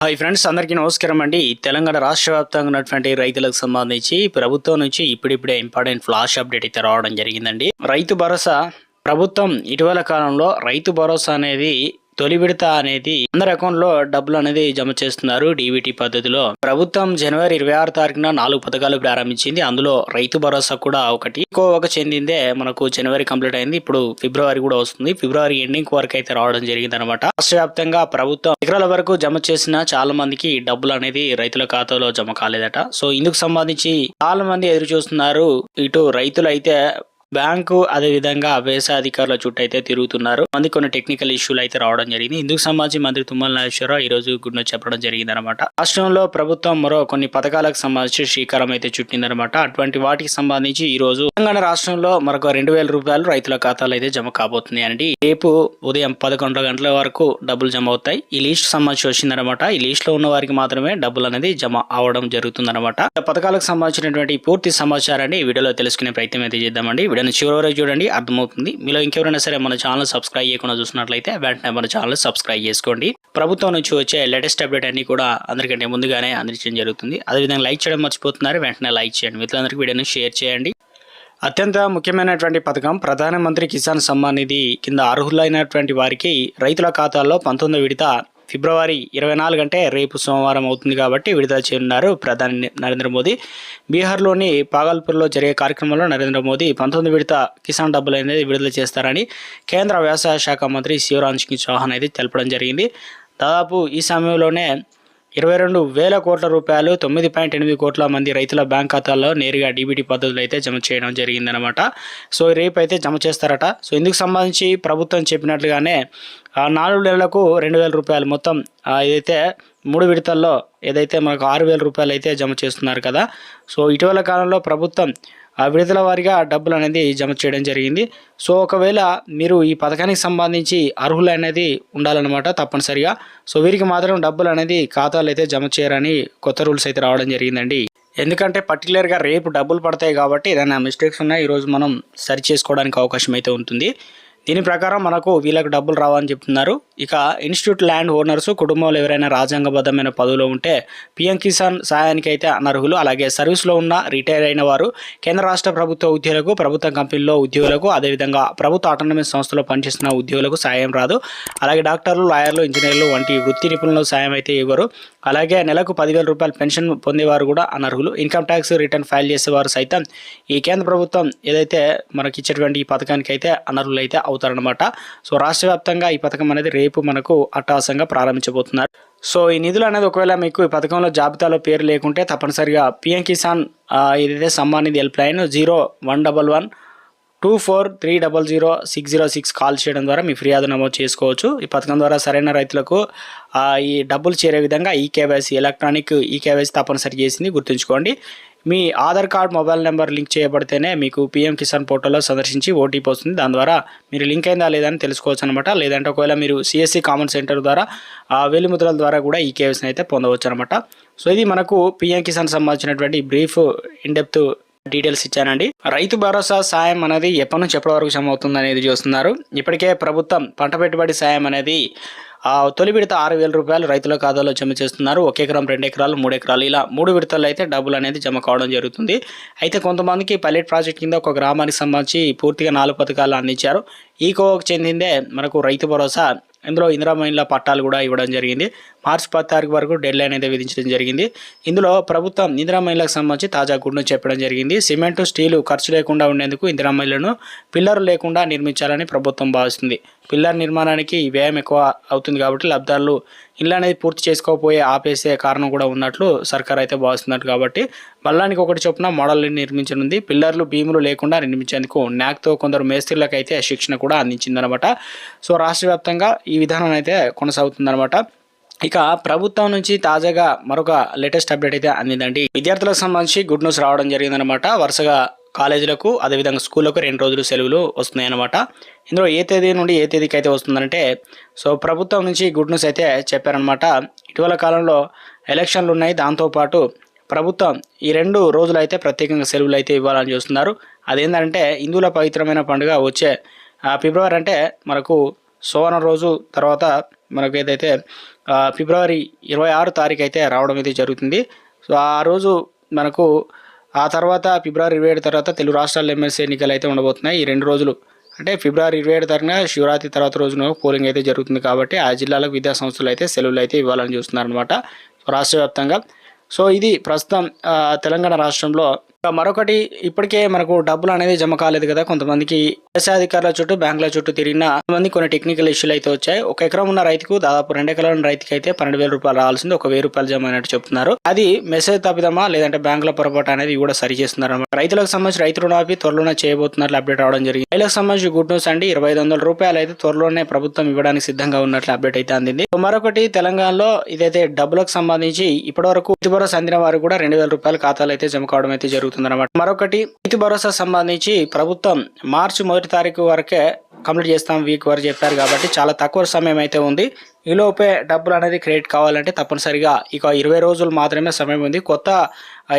Hi friends అందరికీ నమస్కారం అండి. తెలంగాణ రాష్ట్ర వ్యాప్తంగా ఉన్నటువంటి రైతులకు సంబంధించి ప్రభుత్వం నుంచి ఇప్పుడిప్పుడే ఇంపార్టెంట్ ఫ్లాష్ అప్డేట్ అయితే రావడం జరిగిందండి. రైతు భరోసా ప్రభుత్వం ఇటీవల కాలంలో రైతు భరోసా అనేది తొలి విడత అనేది అందరి అకౌంట్లో డబ్బులు అనేది జమ చేస్తున్నారు డీబీటీ పద్ధతిలో. ప్రభుత్వం జనవరి ఇరవై ఆరు తారీఖున నాలుగు పథకాలు ప్రారంభించింది. అందులో రైతు భరోసా కూడా ఒకటి. ఒక చెందిందే మనకు జనవరి కంప్లీట్ అయింది. ఇప్పుడు ఫిబ్రవరి కూడా వస్తుంది. ఫిబ్రవరి ఎండింగ్ వరకు అయితే రావడం జరిగింది అనమాట రాష్ట్ర వ్యాప్తంగా ప్రభుత్వం ఎకరాల వరకు జమ చేసిన చాలా మందికి డబ్బులు అనేది రైతుల ఖాతాలో జమ కాలేదట. సో ఇందుకు సంబంధించి చాలా మంది ఎదురు చూస్తున్నారు. ఇటు రైతులు అయితే బ్యాంకు అదే విధంగా వ్యవసాయ అధికారుల చుట్టూ అయితే తిరుగుతున్నారు. మంది కొన్ని టెక్నికల్ ఇష్యూలు అయితే రావడం జరిగింది. ఇందుకు సంబంధించి మంత్రి తుమ్మల నాగేశ్వరరావు ఈ రోజు గుడ్ చెప్పడం జరిగింది అనమాట రాష్ట్రంలో ప్రభుత్వం మరో కొన్ని పథకాలకు సంబంధించి శ్రీకారం అయితే చుట్టిందనమాట అటువంటి వాటికి సంబంధించి ఈ రోజు తెలంగాణ రాష్ట్రంలో మరొక రెండు వేల రూపాయలు రైతుల ఖాతాలో అయితే జమ కాబోతున్నాయండి రేపు ఉదయం పదకొండు గంటల వరకు డబ్బులు జమ అవుతాయి. ఈ లిస్ట్ సంబంధించి వచ్చిందనమాట ఈ లిస్ట్లో ఉన్న వారికి మాత్రమే డబ్బులు అనేది జమ అవడం జరుగుతుందన్నమాట. పథకాలకు సంబంధించినటువంటి పూర్తి సమాచారాన్ని ఈ వీడియోలో తెలుసుకునే ప్రయత్నం అయితే చేద్దామండి. వీడియోని చివరి వరకు చూడండి అర్థమవుతుంది. మీలో ఇంకెవరైనా సరే మన ఛానల్ సబ్స్క్రైబ్ చేయకుండా చూసినట్లయితే వెంటనే మన ఛానల్ సబ్స్క్రైబ్ చేసుకోండి. ప్రభుత్వం నుంచి వచ్చే లేటెస్ట్ అప్డేట్ అన్ని కూడా అందరికంటే ముందుగానే అందించడం జరుగుతుంది. అదేవిధంగా లైక్ చేయడం మర్చిపోతున్నారు వెంటనే లైక్ చేయండి. మిత్రులందరికీ వీడియోని షేర్ చేయండి. అత్యంత ముఖ్యమైనటువంటి పథకం ప్రధానమంత్రి కిసాన్ సమ్మాన్ నిధి కింద అర్హులైనటువంటి వారికి రైతుల ఖాతాల్లో పంతొమ్మిది విడత ఫిబ్రవరి ఇరవై నాలుగు అంటే రేపు సోమవారం అవుతుంది కాబట్టి విడుదల చేయనున్నారు ప్రధాని నరేంద్ర మోదీ. బీహార్లోని పాగల్పూర్లో జరిగే కార్యక్రమంలో నరేంద్ర మోదీ పంతొమ్మిది విడత కిసాన్ డబ్బులు అనేది విడుదల చేస్తారని కేంద్ర వ్యవసాయ శాఖ మంత్రి శివరాజ్ సింగ్ చౌహాన్ అయితే తెలపడం జరిగింది. దాదాపు ఈ సమయంలోనే ఇరవై రెండు వేల కోట్ల రూపాయలు తొమ్మిది పాయింట్ ఎనిమిది కోట్ల మంది రైతుల బ్యాంక్ ఖాతాల్లో నేరుగా డీబీటీ పద్ధతులు అయితే జమ చేయడం జరిగిందనమాట సో రేపు అయితే జమ చేస్తారట. సో ఇందుకు సంబంధించి ప్రభుత్వం చెప్పినట్లుగానే ఆ నాలుగు నెలలకు రెండు వేల రూపాయలు మొత్తం ఏదైతే మూడు విడతల్లో ఏదైతే మనకు ఆరు వేల రూపాయలు అయితే జమ చేస్తున్నారు కదా. సో ఇటీవల కాలంలో ప్రభుత్వం విడుదల వారిగా డబ్బులు అనేది జమ చేయడం జరిగింది. సో ఒకవేళ మీరు ఈ పథకానికి సంబంధించి అర్హులు అనేది ఉండాలన్నమాట తప్పనిసరిగా. సో వీరికి మాత్రం డబ్బులు అనేది ఖాతాలు అయితే జమ చేయరని కొత్త రూల్స్ అయితే రావడం జరిగిందండి. ఎందుకంటే పర్టికులర్గా రేపు డబ్బులు పడతాయి కాబట్టి ఏదైనా మిస్టేక్స్ ఉన్నాయి ఈరోజు మనం సరి చేసుకోవడానికి అవకాశం అయితే ఉంటుంది. దీని ప్రకారం మనకు వీళ్ళకి డబ్బులు రావని చెప్తున్నారు. ఇక ఇన్స్టిట్యూట్ ల్యాండ్ ఓనర్స్ కుటుంబంలో ఎవరైనా రాజ్యాంగబద్ధమైన పదవిలో ఉంటే పిఎం కిసాన్ సహాయానికి అయితే అనర్హులు. అలాగే సర్వీస్లో ఉన్న రిటైర్ అయిన వారు కేంద్ర రాష్ట్ర ప్రభుత్వ ఉద్యోగులకు ప్రభుత్వ కంపెనీలో ఉద్యోగులకు అదేవిధంగా ప్రభుత్వ ఆటోనమస్ సంస్థలో పనిచేస్తున్న ఉద్యోగులకు సాయం రాదు. అలాగే డాక్టర్లు లాయర్లు ఇంజనీర్లు వంటి వృత్తి నిపుణులకు సాయం అయితే ఇవ్వరు. అలాగే నెలకు పదివేల రూపాయల పెన్షన్ పొందేవారు కూడా అనర్హులు. ఇన్కమ్ ట్యాక్స్ రిటర్న్ ఫైల్ చేసేవారు సైతం ఈ కేంద్ర ప్రభుత్వం ఏదైతే మనకి ఇచ్చేటువంటి ఈ పథకానికి అయితే అనర్హులు అయితే అవుతారనమాట సో రాష్ట్ర వ్యాప్తంగా ఈ పథకం అనేది రేపు మనకు అట్టహాసంగా ప్రారంభించబోతున్నారు. సో ఈ నిధులు అనేది ఒకవేళ మీకు ఈ పథకంలో జాబితాలో పేరు లేకుంటే తప్పనిసరిగా పిఎం కిసాన్ ఏదైతే Samman Nidhi help line zero one double one two four three double zero six zero six call చేయడం ద్వారా మీ ఫిర్యాదు నమోదు చేసుకోవచ్చు. ఈ పథకం ద్వారా సరైన రైతులకు ఈ డబ్బులు చేరే విధంగా ఈ కేవైసీ ఎలక్ట్రానిక్ ఈ కేవైసీ తప్పనిసరి చేసింది గుర్తుంచుకోండి. మీ Aadhaar card mobile number link చేయబడితేనే మీకు పీఎం కిసాన్ పోర్టల్లో సందర్శించి ఓటీపీ వస్తుంది. దాని ద్వారా మీరు లింక్ అయిందా లేదా అని తెలుసుకోవచ్చు అనమాట లేదంటే ఒకవేళ మీరు సిఎస్సి కామన్ సెంటర్ ద్వారా ఆ వెలిముద్రల ద్వారా కూడా ఈ కేవైసీని అయితే పొందవచ్చు అనమాట సో ఇది మనకు పీఎం కిసాన్ సంబంధించినటువంటి బ్రీఫ్ ఇన్డెప్త్ డీటెయిల్స్ ఇచ్చానండి. రైతు భరోసా సాయం అనేది ఎప్పటి నుంచి ఎప్పటి వరకు జమ అవుతుంది అనేది చూస్తున్నారు. ఇప్పటికే ప్రభుత్వం పంట పెట్టుబడి సాయం అనేది ఆ తొలి విడత ఆరు వేల రూపాయలు రైతుల ఖాతాలో జమ చేస్తున్నారు. ఒక ఎకరం రెండు ఎకరాలు మూడు ఎకరాలు ఇలా మూడు విడతల్లో అయితే డబ్బులు అనేది జమ కావడం జరుగుతుంది. అయితే కొంతమందికి పల్లెట్ ప్రాజెక్ట్ కింద ఒక గ్రామానికి సంబంధించి పూర్తిగా నాలుగు పథకాలు అందించారు. ఈ కోవకు చెందిందే మనకు రైతు భరోసా ఇందులో ఇందిరా మహిళ పట్టాలు కూడా ఇవ్వడం జరిగింది. మార్చి పది తారీఖు వరకు డెడ్ లైన్ అయితే విధించడం జరిగింది. ఇందులో ప్రభుత్వం ఇందిరా సంబంధించి తాజా గుడ్ను చెప్పడం జరిగింది. సిమెంటు స్టీలు ఖర్చు లేకుండా ఉండేందుకు ఇందిరా మహిళలను పిల్లర్ లేకుండా నిర్మించాలని ప్రభుత్వం భావిస్తుంది. పిల్లర్ నిర్మాణానికి వ్యయం ఎక్కువ అవుతుంది కాబట్టి లబ్ధారులు ఇల్లు అనేది పూర్తి చేసుకోకపోయే ఆపేసే కారణం కూడా ఉన్నట్లు సర్కార్ అయితే భావిస్తున్నట్టు కాబట్టి బల్లానికి ఒకటి చొప్పున మోడల్ని నిర్మించనుంది. పిల్లర్లు భీములు లేకుండా నిర్మించేందుకు న్యాక్తో కొందరు మేస్త్రీలకు అయితే శిక్షణ కూడా అందించిందనమాట. సో రాష్ట్ర వ్యాప్తంగా ఈ విధానం అయితే కొనసాగుతుందనమాట. ఇక ప్రభుత్వం నుంచి తాజాగా మరొక లేటెస్ట్ అప్డేట్ అయితే అందిందండి. విద్యార్థులకు సంబంధించి గుడ్ న్యూస్ రావడం జరిగిందనమాట. వరుసగా కాలేజీలకు అదేవిధంగా స్కూళ్ళకు రెండు రోజులు సెలవులు వస్తున్నాయన్నమాట. ఇందులో ఏ తేదీ నుండి ఏ తేదీకి అయితే వస్తుందంటే సో ప్రభుత్వం నుంచి గుడ్ న్యూస్ అయితే చెప్పారనమాట ఇటీవల కాలంలో ఎలక్షన్లు ఉన్నాయి. దాంతోపాటు ప్రభుత్వం ఈ రెండు రోజులు అయితే ప్రత్యేకంగా సెలవులు అయితే ఇవ్వాలని చూస్తున్నారు. అదేంటంటే హిందువుల పవిత్రమైన పండుగ వచ్చే ఫిబ్రవరి అంటే మనకు సోమవారం రోజు తర్వాత మనకు ఏదైతే ఫిబ్రవరి ఇరవై ఆరు తారీఖు అయితే రావడం అయితే జరుగుతుంది. సో ఆ రోజు మనకు ఆ తర్వాత ఫిబ్రవరి ఇరవై ఏడు తర్వాత తెలుగు రాష్ట్రాల ఎమ్మెల్సీ ఎన్నికలు అయితే ఉండబోతున్నాయి. ఈ రెండు రోజులు అంటే ఫిబ్రవరి ఇరవై ఏడు తరగన శివరాత్రి తర్వాత రోజున పోలింగ్ అయితే జరుగుతుంది కాబట్టి ఆ జిల్లాలకు విద్యా సంస్థలు అయితే సెలవులు అయితే ఇవ్వాలని చూస్తున్నారనమాట రాష్ట్ర వ్యాప్తంగా. సో ఇది ప్రస్తుతం తెలంగాణ రాష్ట్రంలో మరొకటి ఇప్పటికే మనకు డబ్బులు అనేది జమ కాలేదు కదా కొంతమందికి. వ్యవసాయ అధికారుల చుట్టూ బ్యాంకుల చుట్టూ తిరిగిన కొంతమంది కొన్ని టెక్నికల్ ఇష్యూలు అయితే వచ్చాయి. ఒక ఎకరం ఉన్న రైతుకు దాదాపు రెండు ఎకరాల ఉన్న రైతుకి అయితే పన్నెండు వేల రూపాయలు రావాల్సింది ఒక వెయ్యి రూపాయలు జమ అయినట్టు చెప్తున్నారు. అది మెసేజ్ తప్పిదమా లేదంటే బ్యాంకుల పొరపాటు అనేది కూడా సరి చేస్తున్నారు రైతులకు సంబంధించి రైతు రుణాపి త్వరలోనే చేయబోతున్నట్లు అప్డేట్ అవడం జరిగింది. రైతులకు సంబంధించి గుడ్ న్యూస్ అండి ఇరవై ఐదు వందల రూపాయలు అయితే త్వరలోనే ప్రభుత్వం ఇవ్వడానికి సిద్ధంగా ఉన్నట్లు అప్డేట్ అయితే అందింది. మరొకటి తెలంగాణలో ఇదైతే డబ్బులకు సంబంధించి ఇప్పటివరకు రైతు భరోసా అందిన వారు కూడా రెండు వేల రూపాయల ఖాతాలు అయితే జమ కావడం అయితే జరుగుతుంది. అనమాట మరొకటి రైతు భరోసా సంబంధించి ప్రభుత్వం మార్చి మొదటి తారీఖు వరకే కంప్లీట్ చేస్తాం వీక్ వరకు చెప్పారు కాబట్టి చాలా తక్కువ సమయం అయితే ఉంది. ఈ లోపే డబ్బులు అనేది క్రెడిట్ కావాలంటే తప్పనిసరిగా ఇక ఇరవై రోజులు మాత్రమే సమయం ఉంది. కొత్త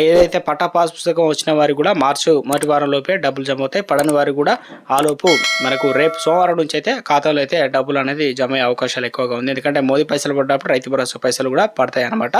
ఏదైతే పట్టా పాస్ పుస్తకం వచ్చిన వారికి కూడా మార్చి మొదటి వారం లోపే డబ్బులు జమ అవుతాయి. పడని వారు కూడా ఆ లోపు మనకు రేపు సోమవారం నుంచి అయితే ఖాతాలో అయితే డబ్బులు అనేది జమ అయ్యే అవకాశాలు ఎక్కువగా ఉంది. ఎందుకంటే మోదీ పైసలు పడ్డప్పుడు రైతు భరోసా పైసలు కూడా పడతాయి అన్నమాట.